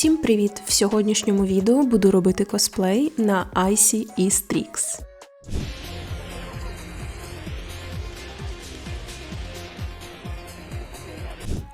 Всім привіт! В сьогоднішньому відео буду робити косплей на Icy і Strix.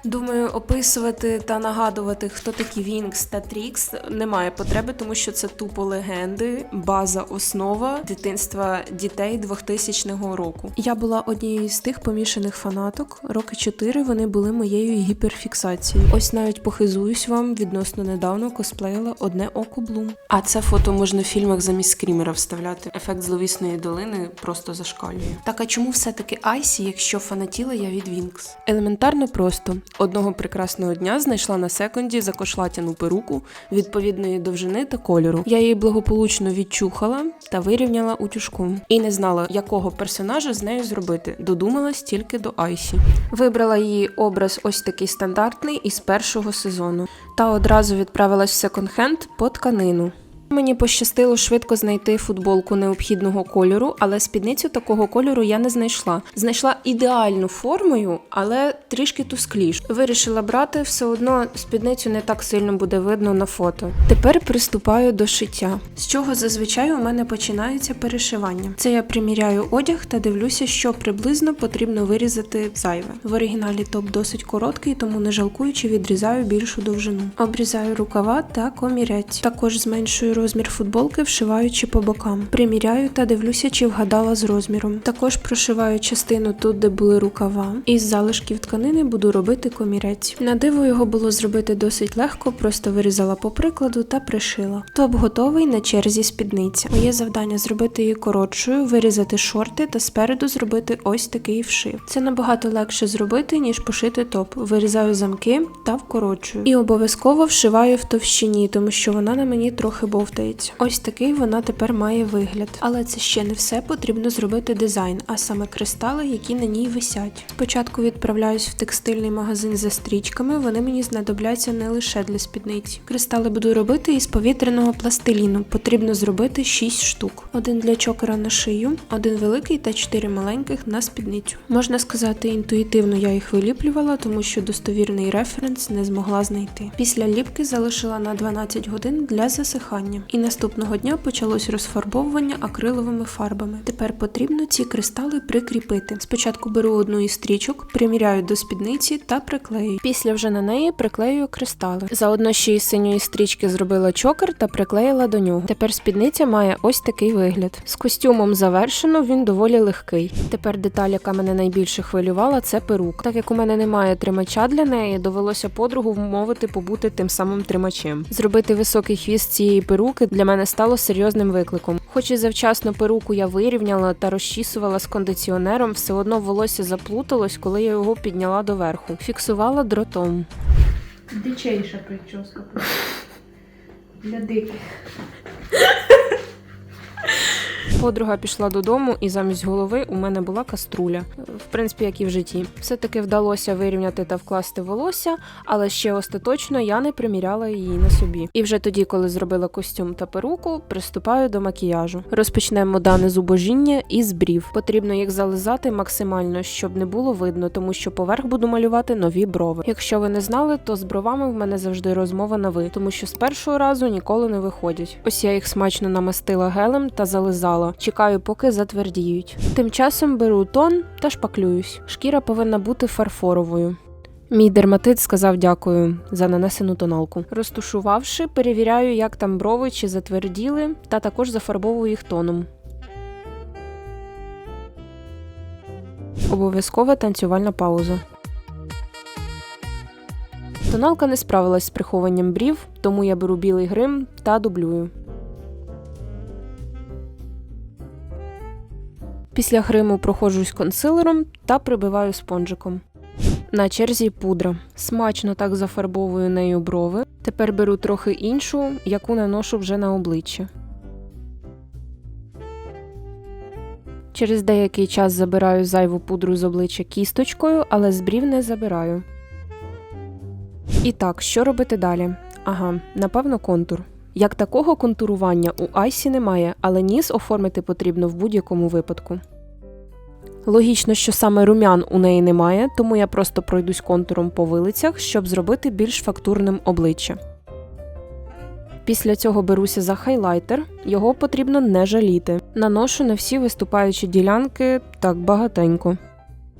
Думаю, описувати та нагадувати, хто такі Вінкс та Трікс, немає потреби, тому що це тупо легенди, база, основа дитинства дітей 2000 року. Я була однією з тих помішаних фанаток. Роки 4 вони були моєю гіперфіксацією. Ось навіть похизуюсь вам відносно недавно косплеїла одне око Блум. А це фото можна в фільмах замість скрімера вставляти. Ефект зловісної долини просто зашкалює. Так а чому все-таки Айсі, якщо фанатіла я від Вінкс? Елементарно просто. Одного прекрасного дня знайшла на секунді закошлатяну перуку відповідної довжини та кольору. Я її благополучно відчухала та вирівняла утюжком. І не знала, якого персонажа з нею зробити. Додумалась тільки до Айсі. Вибрала її образ ось такий стандартний із першого сезону. Та одразу відправилась в секонд-хенд по тканину. Мені пощастило швидко знайти футболку необхідного кольору, але спідницю такого кольору я не знайшла. Знайшла ідеальну формою, але трішки тускліш. Вирішила брати, все одно спідницю не так сильно буде видно на фото. Тепер приступаю до шиття, з чого зазвичай у мене починається перешивання. Це я приміряю одяг та дивлюся, що приблизно потрібно вирізати зайве. В оригіналі топ досить короткий, тому не жалкуючи відрізаю більшу довжину. Обрізаю рукава та комірець. Також зменшую розмір футболки, вшиваючи по бокам. Приміряю та дивлюся, чи вгадала з розміром. Також прошиваю частину тут, де були рукава. Із залишків тканини буду робити комірець. На диво його було зробити досить легко, просто вирізала по прикладу та пришила. Топ готовий на черзі спідниця. Моє завдання зробити її коротшою, вирізати шорти та спереду зробити ось такий вшив. Це набагато легше зробити, ніж пошити топ. Вирізаю замки та вкорочую. І обов'язково вшиваю в товщині, тому що вона на мені трохи бовтається. Ось такий вона тепер має вигляд. Але це ще не все. Потрібно зробити дизайн, а саме кристали, які на ній висять. Спочатку відправляюсь в текстильний магазин за стрічками. Вони мені знадобляться не лише для спідниці. Кристали буду робити із повітряного пластиліну. Потрібно зробити 6 штук: один для чокера на шию, один великий та 4 маленьких на спідницю. Можна сказати, інтуїтивно я їх виліплювала, тому що достовірний референс не змогла знайти. Після ліпки залишила на 12 годин для засихання. І наступного дня почалось розфарбовування акриловими фарбами. Тепер потрібно ці кристали прикріпити. Спочатку беру одну із стрічок, приміряю до спідниці та приклею. Після вже на неї приклею кристали. Заодно ще із синьої стрічки зробила чокер та приклеїла до нього. Тепер спідниця має ось такий вигляд. З костюмом завершено, він доволі легкий. Тепер деталь, яка мене найбільше хвилювала, це перук. Так як у мене немає тримача для неї, довелося подругу вмовити побути тим самим тримачем. Зробити високий хвіст цієї перуки для мене стало серйозним викликом. Хоч і завчасно перуку я вирівняла та розчісувала з кондиціонером, все одно волосся заплуталось, коли я його підняла доверху. Фіксувала дротом. Дичайша прическа. Для диких. Подруга пішла додому, і замість голови у мене була каструля. В принципі, як і в житті. Все-таки вдалося вирівняти та вкласти волосся, але ще остаточно я не приміряла її на собі. І вже тоді, коли зробила костюм та перуку, приступаю до макіяжу. Розпочнемо дане зубожіння із брів. Потрібно їх зализати максимально, щоб не було видно, тому що поверх буду малювати нові брови. Якщо ви не знали, то з бровами в мене завжди розмова на ви, тому що з першого разу ніколи не виходять. Ось я їх смачно намастила гелем та зализала. Чекаю, поки затвердіють. Тим часом беру тон та шпаклююсь. Шкіра повинна бути фарфоровою. Мій дерматит сказав дякую за нанесену тоналку. Розтушувавши, перевіряю, як там брови чи затверділи, та також зафарбовую їх тоном. Обов'язкова танцювальна пауза. Тоналка не справилась з прихованням брів, тому я беру білий грим та дублюю. Після гриму проходжусь консилером та прибиваю спонжиком. На черзі пудра. Смачно так зафарбовую нею брови. Тепер беру трохи іншу, яку наношу вже на обличчя. Через деякий час забираю зайву пудру з обличчя кісточкою, але з брів не забираю. І так, що робити далі? Ага, напевно, контур. Як такого контурування у Айсі немає, але ніс оформити потрібно в будь-якому випадку. Логічно, що саме румян у неї немає, тому я просто пройдусь контуром по вилицях, щоб зробити більш фактурним обличчя. Після цього беруся за хайлайтер, його потрібно не жаліти. Наношу на всі виступаючі ділянки так багатенько.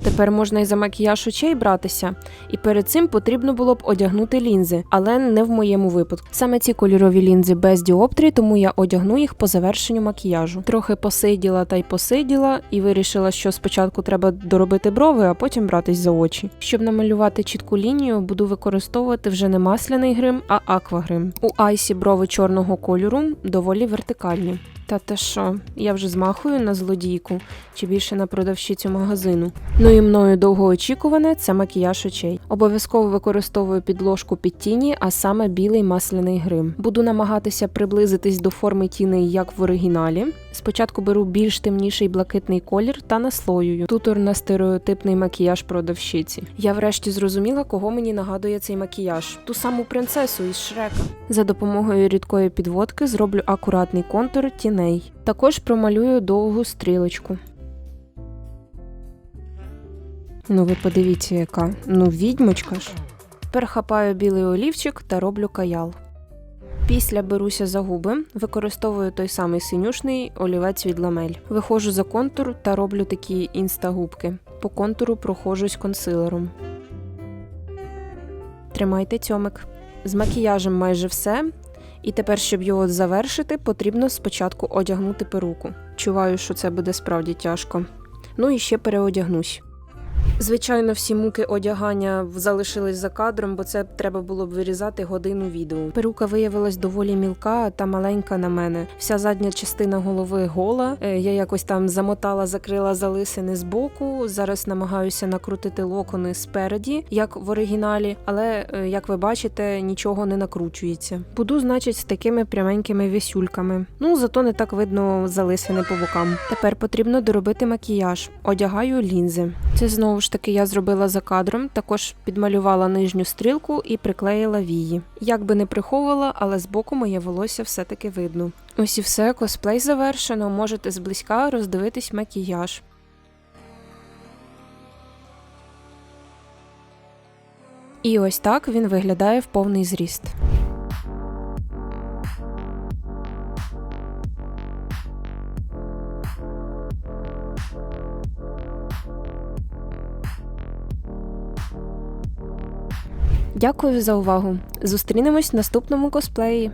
Тепер можна і за макіяж очей братися, і перед цим потрібно було б одягнути лінзи, але не в моєму випадку. Саме ці кольорові лінзи без діоптрій, тому я одягну їх по завершенню макіяжу. Трохи посиділа та й посиділа, і вирішила, що спочатку треба доробити брови, а потім братись за очі. Щоб намалювати чітку лінію, буду використовувати вже не масляний грим, а аквагрим. У айсі брови чорного кольору доволі вертикальні. Та те що, я вже змахую на злодійку чи більше на продавщицю магазину. Ну і мною довгоочікуване це макіяж очей. Обов'язково використовую підложку під тіні, а саме білий масляний грим. Буду намагатися приблизитись до форми тіней, як в оригіналі. Спочатку беру більш темніший блакитний колір та наслоюю. Тутор на стереотипний макіяж продавщиці. Я врешті зрозуміла, кого мені нагадує цей макіяж: ту саму принцесу із Шрека. За допомогою рідкої підводки зроблю акуратний контур тіней. Також промалюю довгу стрілочку. Ну, ви подивіться, яка. Ну, відьмочка ж. Тепер хапаю білий олівчик та роблю каял. Після беруся за губи, використовую той самий синюшний олівець від ламель. Виходжу за контур та роблю такі інста-губки. По контуру прохожусь консилером. Тримайте цьомик. З макіяжем майже все. І тепер, щоб його завершити, потрібно спочатку одягнути перуку. Чуваю, що це буде справді тяжко. Ну і ще переодягнусь. Звичайно, всі муки одягання залишились за кадром, бо це треба було б вирізати годину відео. Перука виявилась доволі мілка та маленька на мене. Вся задня частина голови гола. Е, Я якось там замотала, закрила залисини з боку. Зараз намагаюся накрутити локони спереді, як в оригіналі, але е, як ви бачите, нічого не накручується. Буду, значить, з такими пряменькими вісюльками. Ну зато не так видно залисини по бокам. Тепер потрібно доробити макіяж. Одягаю лінзи. Це знову ж таки я зробила за кадром, також підмалювала нижню стрілку і приклеїла вії. Як би не приховувала, але збоку моє волосся все-таки видно. Ось і все, косплей завершено. Можете зблизька роздивитись макіяж. І ось так він виглядає в повний зріст. Дякую за увагу. Зустрінемось в наступному косплеї.